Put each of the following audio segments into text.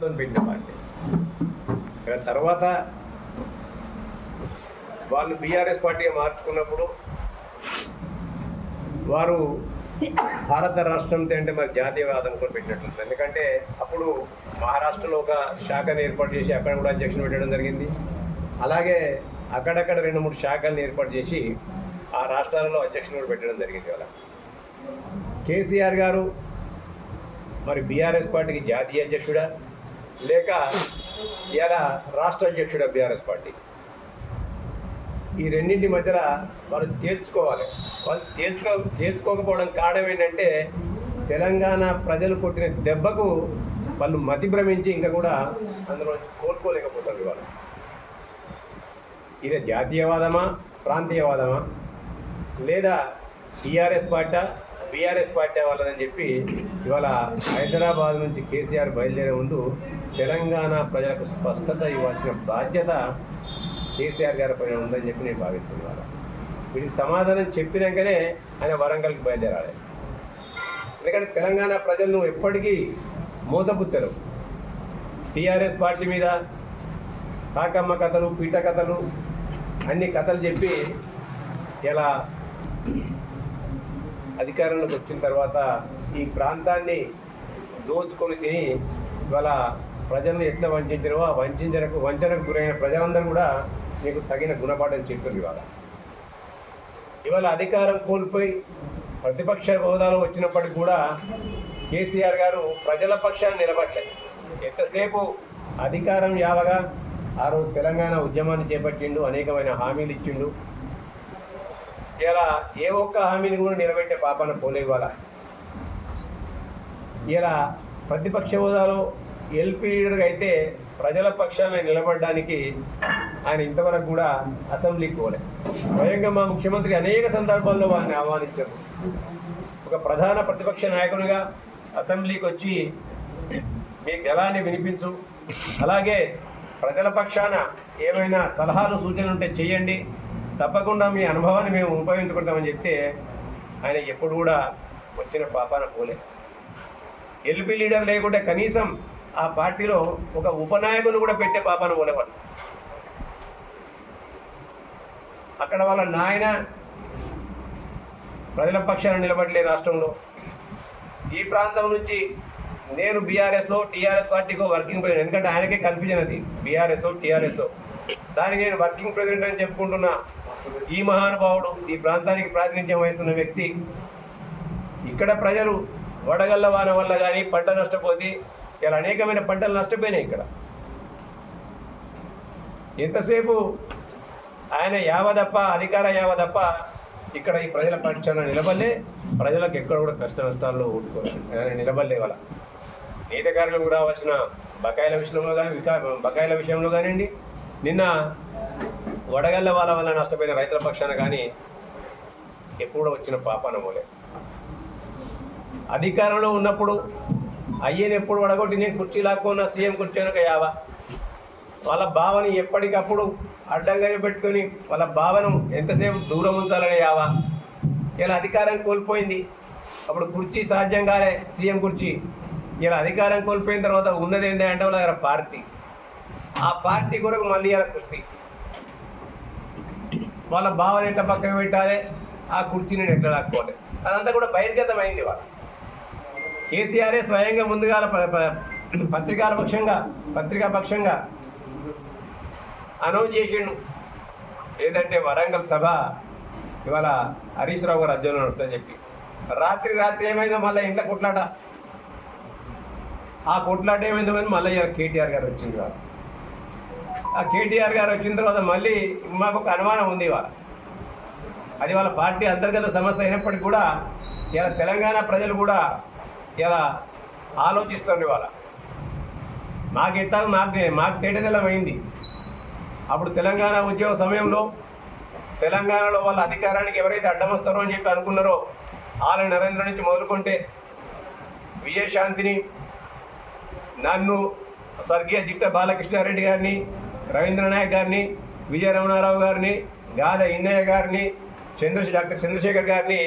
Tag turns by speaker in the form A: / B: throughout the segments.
A: పెట్టిన పార్టీ తర్వాత వాళ్ళు బీఆర్ఎస్ పార్టీగా మార్చుకున్నప్పుడు వారు భారత రాష్ట్రంతో అంటే మరి జాతీయవాదం కూడా పెట్టినట్టుంది ఎందుకంటే అప్పుడు మహారాష్ట్రలో ఒక శాఖను ఏర్పాటు చేసి అక్కడ కూడా అధ్యక్షులు పెట్టడం జరిగింది. అలాగే అక్కడక్కడ రెండు మూడు శాఖలను ఏర్పాటు చేసి ఆ రాష్ట్రాలలో అధ్యక్షులు కూడా పెట్టడం జరిగింది వాళ్ళ కేసీఆర్ గారు మరి బీఆర్ఎస్ పార్టీకి జాతీయ అధ్యక్షుడా? లేక ఇలా రాష్ట్ర అధ్యక్షుడు బీఆర్ఎస్ పార్టీ. ఈ రెండింటి మధ్యన వాళ్ళు తేల్చుకోవాలి. వాళ్ళు తేల్చుకో తేల్చుకోకపోవడం కారణం ఏంటంటే తెలంగాణ ప్రజలు కొట్టిన దెబ్బకు వాళ్ళు మతి భ్రమించి ఇంకా కూడా అందులో కోలుకోలేకపోతారు ఇవాళ. ఇది జాతీయవాదమా ప్రాంతీయవాదమా? లేదా టీఆర్ఎస్ పార్టీ బీఆర్ఎస్ పార్టీ వాళ్ళని చెప్పి ఇవాళ హైదరాబాద్ నుంచి కేసీఆర్ బయలుదేరే ముందు తెలంగాణ ప్రజలకు స్పష్టత ఇవ్వాల్సిన బాధ్యత కేసీఆర్ గారి పైన ఉందని చెప్పి నేను భావిస్తున్నాను వీటికి సమాధానం చెప్పినాకనే ఆయన వరంగల్కి బయలుదేరాలి. ఎందుకంటే తెలంగాణ ప్రజలను ఎప్పటికీ మోసపుచ్చరు. టీఆర్ఎస్ పార్టీ మీద కాకమ్మ కథలు పీట కథలు అన్ని కథలు చెప్పి ఇలా అధికారంలోకి వచ్చిన తర్వాత ఈ ప్రాంతాన్ని దోచుకొని తిని ఇవాళ ప్రజలను ఎట్లా వంచారో ఆ వంచనకు వంచనకు గురైన ప్రజలందరూ కూడా మీకు తగిన గుణపాఠం చెప్తుంది ఇవాళ. ఇవాళ అధికారం కోల్పోయి ప్రతిపక్ష హోదాలో వచ్చినప్పటికి కూడా కేసీఆర్ గారు ప్రజల పక్షాన్ని నిలబడలేదు ఎంతసేపు అధికారం యావగా ఆ రోజు తెలంగాణ ఉద్యమాన్ని చేపట్టిండు అనేకమైన హామీలు ఇచ్చిండు ఇలా ఏ ఒక్క హామీని కూడా నిలబెట్టే పాపాన పోలే ఇవాళ. ఇలా ప్రతిపక్ష హోదాలో ఎల్పీ లీడర్గా అయితే ప్రజల పక్షాన నిలబడడానికి ఆయన ఇంతవరకు కూడా అసెంబ్లీకి పోలే. స్వయంగా మా ముఖ్యమంత్రి అనేక సందర్భాల్లో వారిని ఆహ్వానించారు. ఒక ప్రధాన ప్రతిపక్ష నాయకునిగా అసెంబ్లీకి వచ్చి మీ గలాన్ని వినిపించు. అలాగే ప్రజల పక్షాన ఏమైనా సలహాలు సూచనలు ఉంటే చేయండి. తప్పకుండా మీ అనుభవాన్ని మేము ఉపయోగించుకుంటామని చెప్తే ఆయన ఎప్పుడు కూడా వచ్చిన పాపాన పోలే. ఎల్పీ లీడర్ లేకుంటే కనీసం ఆ పార్టీలో ఒక ఉపనాయకుని కూడా పెట్టే పాపాన పోలేవాడు అక్కడ వాళ్ళ నాయన ప్రజల పక్షాన నిలబడలే రాష్ట్రంలో. ఈ ప్రాంతం నుంచి నేను బీఆర్ఎస్ఓ టీఆర్ఎస్ పార్టీకో వర్కింగ్ ప్రెసిడెంట్ ఎందుకంటే ఆయనకే కన్ఫ్యూజన్ అది. బీఆర్ఎస్ఓ టీఆర్ఎస్ఓ దానికి నేను వర్కింగ్ ప్రెసిడెంట్ అని చెప్పుకుంటున్నా. ఈ మహానుభావుడు ఈ ప్రాంతానికి ప్రాతినిధ్యం వహిస్తున్న వ్యక్తి. ఇక్కడ ప్రజలు వడగళ్ళ వాన వల్ల కానీ పంట నష్టపోతే ఇలా అనేకమైన పంటలు నష్టపోయినాయి ఇక్కడ. ఎంతసేపు ఆయన యావదప్ప అధికార యావదప్ప ఇక్కడ ఈ ప్రజల పక్షాన నిలబడలే. ప్రజలకు ఎక్కడ కూడా కష్ట నష్టాల్లో ఊడుకోవాలి ఆయన నిలబడలే వాళ్ళ నీతకారులు కూడా వచ్చిన బకాయిల విషయంలో కానీ వికా బకాయిల విషయంలో కానివ్వండి నిన్న వడగళ్ళ వాళ్ళ వల్ల నష్టపోయిన రైతుల పక్షాన కానీ ఎప్పుడూ వచ్చిన పాపాన అధికారంలో ఉన్నప్పుడు అయ్యని ఎప్పుడు వడగొట్టి నేను కుర్చీ లాక్కున్న సీఎం కుర్చీనక యావ యావా. వాళ్ళ భావని ఎప్పటికప్పుడు అడ్డంగానే పెట్టుకొని వాళ్ళ భావను ఎంతసేపు దూరం ఉంచాలని యావా. ఇలా అధికారం కోల్పోయింది. అప్పుడు కుర్చీ సాధ్యం కాలే సీఎం కుర్చీ. ఇలా అధికారం కోల్పోయిన తర్వాత ఉన్నది ఏంటి అంటే వాళ్ళ దగ్గర పార్టీ. ఆ పార్టీ కొరకు మళ్ళీ ఇలా కుర్చీ వాళ్ళ భావన ఎట్లా పక్కకు పెట్టాలి? ఆ కుర్చీని ఎట్లా లాక్కోవాలి? అదంతా కూడా బహిర్గతం అయింది వాళ్ళ కేసీఆరే స్వయంగా ముందుగా ప- పత్రికాల పక్షంగా పత్రికా పక్షంగా అనౌన్స్ చేసిండు. ఏదంటే వరంగల్ సభ. ఇవాళ హరీష్ రావు గారు అధ్యయనం వస్తుందని చెప్పి. రాత్రి రాత్రి ఏమైందో మళ్ళీ ఇంత కుట్లాట. ఆ కొట్లాట ఏమైందో కానీ మళ్ళీ కేటీఆర్ గారు వచ్చింది ఇవాళ. ఆ కేటీఆర్ గారు వచ్చిన తర్వాత మళ్ళీ మాకు ఒక అనుమానం ఉంది ఇవాళ. అది వాళ్ళ పార్టీ అంతర్గత సమస్య అయినప్పటికీ కూడా ఇలా తెలంగాణ ప్రజలు కూడా ఇలా ఆలోచిస్తుంది వాళ్ళ మాకు ఎట్టా మాకు మాకు తేటతెల్లం అయింది. అప్పుడు తెలంగాణ ఉద్యమ సమయంలో తెలంగాణలో వాళ్ళ అధికారానికి ఎవరైతే అడ్డం వస్తారో అని చెప్పి అనుకున్నారో ఆల నరేంద్ర నుంచి మొదలుకుంటే విజయశాంతిని నన్ను స్వర్గీయ జిట్ట బాలకృష్ణారెడ్డి గారిని రవీంద్రనాయక్ గారిని విజయరమణారావు గారిని గాద ఇన్నయ్య గారిని చంద్రశే డాక్టర్ చంద్రశేఖర్ గారిని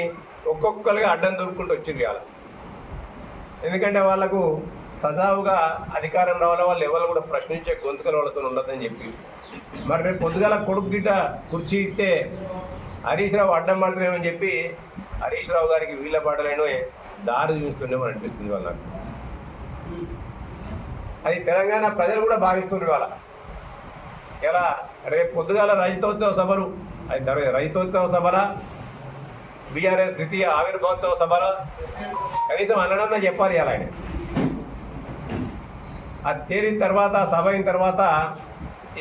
A: ఒక్కొక్కరుగా అడ్డం దొరుకుంటూ వచ్చింది ఇవాళ. ఎందుకంటే వాళ్ళకు సజావుగా అధికారం రావాల వాళ్ళు ఎవరు కూడా ప్రశ్నించే గొంతుకల వాళ్ళతో ఉండదని చెప్పి. మరి రేపు పొద్దుగాల కొడుకు గిట్ట కుర్చీ ఇస్తే హరీష్ రావు అడ్డం పడతామేమని చెప్పి హరీష్ రావు గారికి వీళ్ళ పాటలైన దారి చూస్తుండేమో అనిపిస్తుంది వాళ్ళకి. అది తెలంగాణ ప్రజలు కూడా భావిస్తున్నారు వాళ్ళ ఇలా రేపు పొద్దుగాల రైతోత్సవ సభలు అది జరగదు. రైతోత్సవ సభల బీఆర్ఎస్ ద్వితీయ ఆవిర్భావోత్సవ సభల కనీసం అనడన్నా చెప్పాలి అలా ఆయన. అది తేలిన తర్వాత సభ అయిన తర్వాత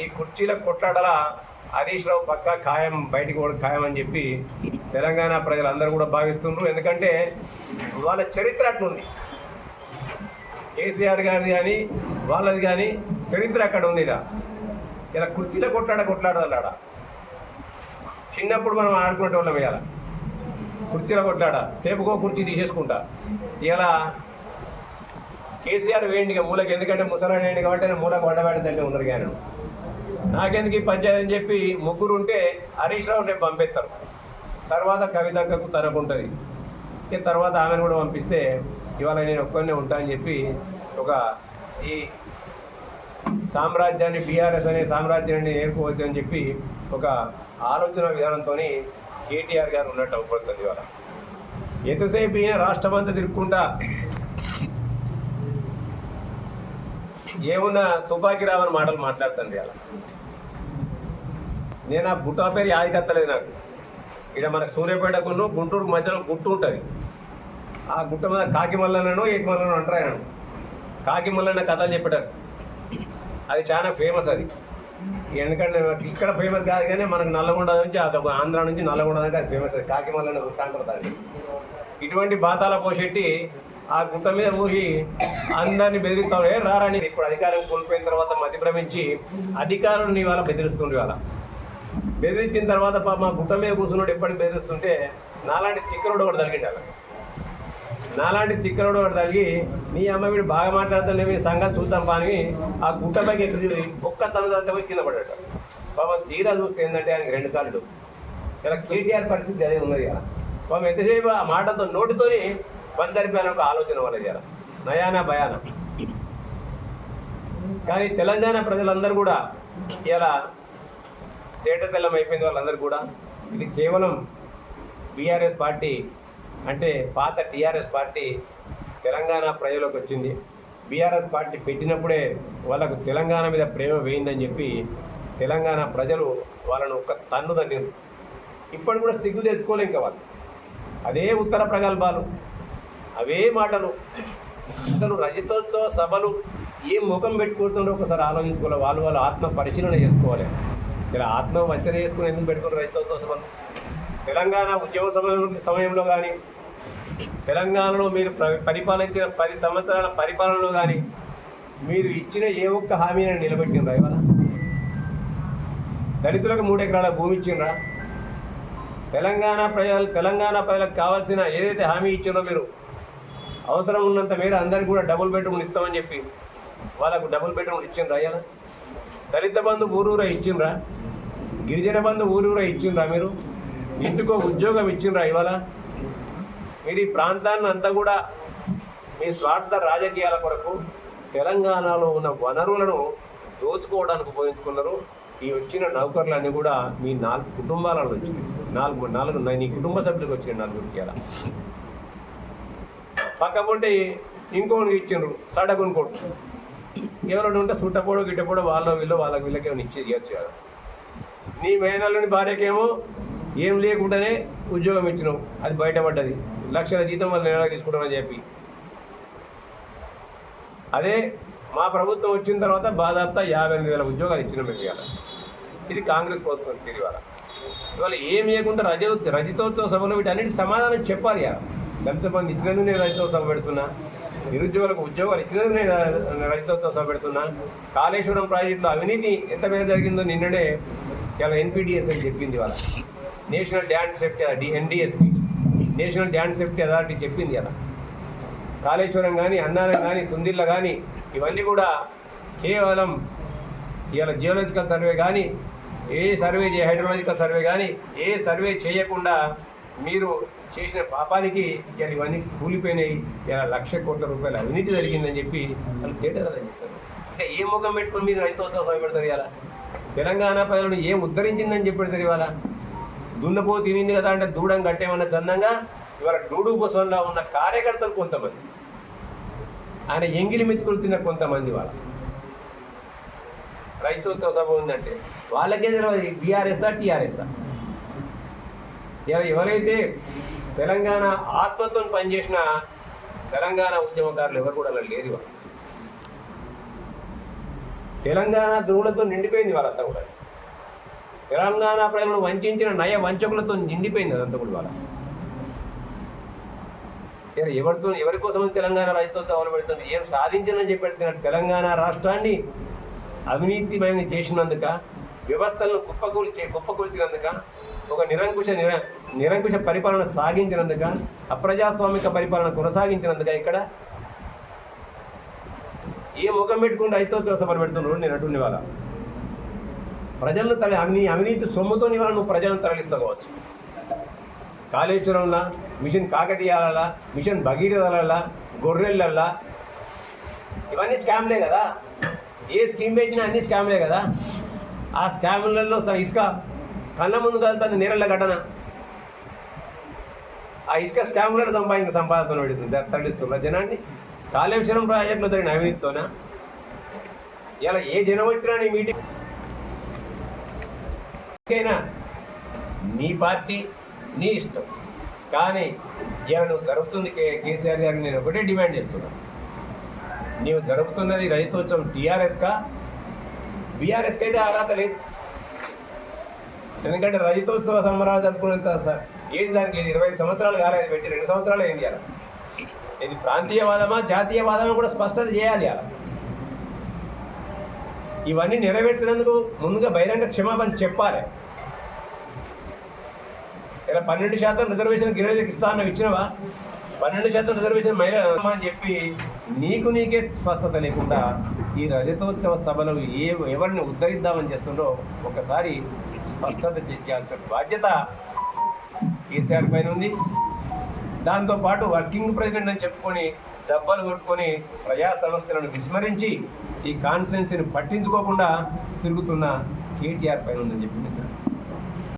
A: ఈ కుర్చీల కొట్లాడల హరీష్ రావు పక్క ఖాయం బయటికి కూడా ఖాయం అని చెప్పి తెలంగాణ ప్రజలందరూ కూడా భావిస్తుండ్రు. ఎందుకంటే వాళ్ళ చరిత్ర అట్లుంది. కేసీఆర్ గారిది కానీ వాళ్ళది కానీ చరిత్ర అక్కడ ఉంది ఇలా ఇలా కుర్చీల కొట్లాడ కొట్లాడాలడ చిన్నప్పుడు మనం ఆడుకునే వాళ్ళం ఇవాళ కుర్చీల కొట్లాడ తేపుకో కుర్చీ తీసేసుకుంటా. ఇలా కేసీఆర్ వేయండి ఇక మూలకి ఎందుకంటే ముసలాయన వేయండి కాబట్టి మూల మూలకు వండబెడదంటే ఉన్నారు కానీ. నాకెందుకు ఈ పంచాయతీ అని చెప్పి ముగ్గురు ఉంటే హరీష్ రావు రేపు పంపిస్తారు. తర్వాత కవితకు తనకుంటుంది ఇక తర్వాత ఆమెను కూడా పంపిస్తే ఇవాళ నేను ఒక్కనే ఉంటా అని చెప్పి ఒక ఈ సామ్రాజ్యాన్ని బీఆర్ఎస్ అనే సామ్రాజ్యాన్ని నేర్పుకోవచ్చు అని చెప్పి ఒక ఆలోచన విధానంతో కేటీఆర్ గారు ఉన్నట్టు అవపడుతుంది ఇవాళ. ఎంతసేపు ఈయన రాష్ట్రం అంతా తిరుక్కుంటా? ఏమున్నా తుపాకీ రావని మాటలు మాట్లాడుతుంది అలా నేను ఆ బుట్టా పేరు యాదికత్తలేదు నాకు. ఇక్కడ మనకు సూర్యాపేటకును గుంటూరు మధ్యలో గుట్టు ఉంటుంది. ఆ గుట్ట మీద కాకిమల్లనో మల్లనను ఏకి మల్లనో అంటారు ఆయన కథలు చెప్పాడు అది చాలా ఫేమస్ అది. ఎందుకంటే ఇక్కడ ఫేమస్ కాదు కానీ మనకు నల్లగొండ నుంచి అదొక ఆంధ్ర నుంచి నల్లగొండ దాకా అది ఫేమస్ అది. కాకిమల్లన్న గుట్ట అంటారు దాన్ని ఇటువంటి బాతాల పోషెట్టి ఆ గుట్ట మీద పోసి అందరినీ బెదిరిస్తాం ఏ రారని ఇప్పుడు అధికారం కోల్పోయిన తర్వాత మతిభ్రమించి భ్రమించి అధికారులను వాళ్ళ బెదిరిస్తుండే వాళ్ళ బెదిరించిన తర్వాత పాప మా గుట్ట మీద కూర్చున్నాడు ఎప్పటికి బెదిరిస్తుంటే నాలాంటి చిక్కరుడు ఒకటి తగిలిండు నాలాంటి తిక్కలోడు వాడు తగ్గి నీ అమ్మ వీడు బాగా మాట్లాడుతుండే మీ సంగతి చూద్దాం పాని ఆ గుట్టపైకి ఎక్కడ ఒక్క తనదంటే పోయి కింద పడ్డాడు. పాపం తీరా చూస్తే ఏంటంటే ఆయనకి రెండు కాళ్ళు. ఇలా కేటీఆర్ పరిస్థితి అదే ఉన్నది కదా పాపం ఎంతసేపు ఆ మాటతో నోటితోని పందరిపోయిన ఒక ఆలోచన వాళ్ళది ఇలా నయానా భయాన. కానీ తెలంగాణ ప్రజలందరూ కూడా ఇలా తేట తెల్లం అయిపోయింది వాళ్ళందరూ కూడా. ఇది కేవలం బీఆర్ఎస్ పార్టీ అంటే పాత టీఆర్ఎస్ పార్టీ తెలంగాణ ప్రజలకు వచ్చింది. బీఆర్ఎస్ పార్టీ పెట్టినప్పుడే వాళ్ళకు తెలంగాణ మీద ప్రేమ వేయిందని చెప్పి తెలంగాణ ప్రజలు వాళ్ళను ఒక్క తన్ను తన్నిరు. ఇప్పటి కూడా సిగ్గు తెచ్చుకోలే ఇంకా వాళ్ళు. అదే ఉత్తర ప్రగల్భాలు. అవే మాటలు. అసలు రజతోత్సవ సభలు ఏం ముఖం పెట్టుకుంటున్నారో ఒకసారి ఆలోచించుకోవాలి. వాళ్ళు వాళ్ళు ఆత్మ పరిశీలన చేసుకోవాలి. ఇలా ఆత్మ వంచన చేసుకుని ఎందుకు పెట్టుకున్నారు రజతోత్సవ సభలు? తెలంగాణ ఉద్యమ సమయం సమయంలో కానీ తెలంగాణలో మీరు పరిపాలించిన పది సంవత్సరాల పరిపాలనలో కానీ మీరు ఇచ్చిన ఏ ఒక్క హామీని నిలబెట్టినరా ఇవాళ? దళితులకు మూడు ఎకరాల భూమి ఇచ్చిండ్రా? తెలంగాణ ప్రజలు తెలంగాణ ప్రజలకు కావాల్సిన ఏదైతే హామీ ఇచ్చిందో మీరు అవసరం ఉన్నంత మేర అందరికి కూడా డబుల్ బెడ్రూమ్లు ఇస్తామని చెప్పి వాళ్ళకు డబుల్ బెడ్రూమ్లు ఇచ్చిండ్రా అయ్యాల దళిత బంధు ఊరూరా ఇచ్చిండ్రా? గిరిజన బంధు ఊరూరా ఇచ్చిండ్రా మీరు? ఇంటికో ఉద్యోగం ఇచ్చిండ్రా ఇవాళ? మీరు ఈ ప్రాంతాన్ని అంతా కూడా మీ స్వార్థ రాజకీయాల కొరకు తెలంగాణలో ఉన్న వనరులను దోచుకోవడానికి ఉపయోగించుకున్నారు. ఈ వచ్చిన నౌకర్లన్నీ కూడా మీ నాలుగు కుటుంబాలలో వచ్చినాయి. నాలుగు నాలుగు నీ కుటుంబ సభ్యులకు వచ్చిన నాలుగు అలా పక్కపొంటి ఇంకోటి ఇచ్చిండ్రు సడగునుకోడు ఎవరైనా ఉంటే సుట్టపోడు గిట్టపోడు వాళ్ళ వీళ్ళు వాళ్ళకి వీళ్ళకి ఏమైనా ఇచ్చేది ఇవ్వచ్చు కదా. నీ మేనల్లుని భార్యకేమో ఏం లేకుండానే ఉద్యోగం ఇచ్చినాం. అది బయటపడ్డది. లక్షల జీతం వాళ్ళు నెలకు తీసుకుంటామని చెప్పి. అదే మా ప్రభుత్వం వచ్చిన తర్వాత బాధాప్తా యాభై ఎనిమిది వేల ఉద్యోగాలు ఇచ్చిన మేము ఇవాళ. ఇది కాంగ్రెస్ ప్రభుత్వం తీరు ఇవాళ. ఇవాళ ఏం చేయకుండా రజ రజతోత్సవ సభలో వీటన్నిటి సమాధానం చెప్పాలి ఇవాళ. దళిత ఇచ్చినందుకు నేను రజతోత్సవం పెడుతున్నా? నిరుద్యోగులకు ఉద్యోగాలు ఇచ్చినందుకు నేను రజతోత్సవ సభ పెడుతున్నా? కాళేశ్వరం ప్రాజెక్టులో అవినీతి ఎంత మేర జరిగిందో నిన్ననే ఇలా ఎన్పిడిఎస్ అని చెప్పింది వాళ్ళ national dam safety D national dam safety authority చెప్పింది అలా. కాళేశ్వరం కానీ అన్నారం కానీ సుందిళ్ళ కానీ ఇవన్నీ కూడా కేవలం ఇవాళ జియోలజికల్ సర్వే కానీ ఏ సర్వే చే సర్వే కానీ ఏ సర్వే చేయకుండా మీరు చేసిన పాపానికి ఇవాళ ఇవన్నీ కూలిపోయినాయి. ఇలా లక్ష కోట్ల రూపాయల అవినీతి జరిగిందని చెప్పి వాళ్ళు తేటదని చెప్తారు. అంటే ఏ ముఖం పెట్టుకుని మీరు రైతులతో పెడతారు ఇవాళ? తెలంగాణ ప్రజలను ఏం ఉద్ధరించిందని చెప్పి పెడతారు ఇవాళ? దున్నపో తినింది కదా అంటే దూడం కట్టేమన్న చందంగా? ఇవాళ డూడు బొసంలో ఉన్న కార్యకర్తలు కొంతమంది. ఆయన ఎంగిలి మెతుకులు తిన్న కొంతమంది వాళ్ళ. రైతులతో సభ ఉందంటే వాళ్ళకే తెలియదు బీఆర్ఎస్ఆ టీఆర్ఎస్ఆ. ఇలా ఎవరైతే తెలంగాణ ఆత్మతో పనిచేసిన తెలంగాణ ఉద్యమకారులు ఎవరు కూడా అలా లేరు తెలంగాణ ధ్రువులతో నిండిపోయింది వాళ్ళంతా కూడా. తెలంగాణ ప్రజలను వంచిన నయ వంచకులతో నిండిపోయింది అదంతా కూడా వాళ్ళ ఎవరితో ఎవరి కోసం తెలంగాణ రైతులతో అమలు పెడుతుంది ఏం సాధించాలని చెప్పి తెలంగాణ రాష్ట్రాన్ని? అవినీతిమయం చేసినందుక వ్యవస్థలను కుప్పకూల్చి కుప్పకూల్చినందుక ఒక నిరంకుశ నిర నిరంకుశ పరిపాలన సాగించినందుక అప్రజాస్వామిక పరిపాలన కొనసాగించినందుక ఇక్కడ ఏ ముఖం పెట్టుకుని రైతులతో సభలు పెడుతున్నారు నేను అటువంటి వాళ్ళ ప్రజలను తరలి అవినీ అవినీతి సొమ్ముతో ఇవాళ నువ్వు ప్రజలను తరలిస్తావు కావచ్చు. కాళేశ్వరంలా మిషన్ కాకతీయాలలా మిషన్ భగీరథలలా గొర్రెలల్లా ఇవన్నీ స్కామ్లే కదా. ఏ స్కీమ్ పెట్టినా అన్ని స్కామ్లే కదా. ఆ స్కాములలో స- ఇసుక కళ్ళ ముందు కలుతుంది నీరళ్ళ ఘటన. ఆ ఇసుక స్కామ్లను సంపాదించిన సంపాదన పెడుతుంది తరలిస్తున్న జనాన్ని. కాళేశ్వరం ప్రాజెక్టులో జరిగిన అవినీతితోనా? ఇలా ఏ జనం వచ్చినా నీ మీటింగ్ అయినా నీ పార్టీ నీ ఇష్టం. కానీ ఇలా జరుపుతుంది జరుగుతుంది కే కేసీఆర్ గారిని నేను ఒకటే డిమాండ్ చేస్తున్నా. నీవు జరుపుతున్నది రైతోత్సవం టీఆర్ఎస్కా బీఆర్ఎస్కి అయితే అర్హత లేదు. ఎందుకంటే రైతోత్సవ సంబరాలు జరుపుకునేంత సార్ ఏది దానికి ఇది ఇరవై ఐదు సంవత్సరాలు కాలేదు పెట్టి రెండు సంవత్సరాలు అయింది అలా ఇది ప్రాంతీయవాదమా జాతీయవాదమా కూడా స్పష్టత చేయాలి అలా ఇవన్నీ నెరవేర్చినందుకు ముందుగా బహిరంగ క్షమాపణ చెప్పాలి. ఇలా పన్నెండు శాతం రిజర్వేషన్ గిరిజనకి ఇస్తా అన్న ఇచ్చినవా? పన్నెండు శాతం రిజర్వేషన్ మహిళ అని చెప్పి నీకు నీకే స్పష్టత లేకుండా ఈ రజతోత్సవ సభలో ఏ ఎవరిని ఉద్ధరిద్దామని చేస్తుండో ఒకసారి స్పష్టత చేయాల్సిన బాధ్యత కేసీఆర్ పైన ఉంది. దాంతోపాటు వర్కింగ్ ప్రెసిడెంట్ అని చెప్పుకొని దెబ్బలు కొట్టుకొని ప్రజా సమస్యలను విస్మరించి ఈ కాన్స్టిట్యున్సీని పట్టించుకోకుండా తిరుగుతున్న కేటీఆర్ పైన ఉందని చెప్పి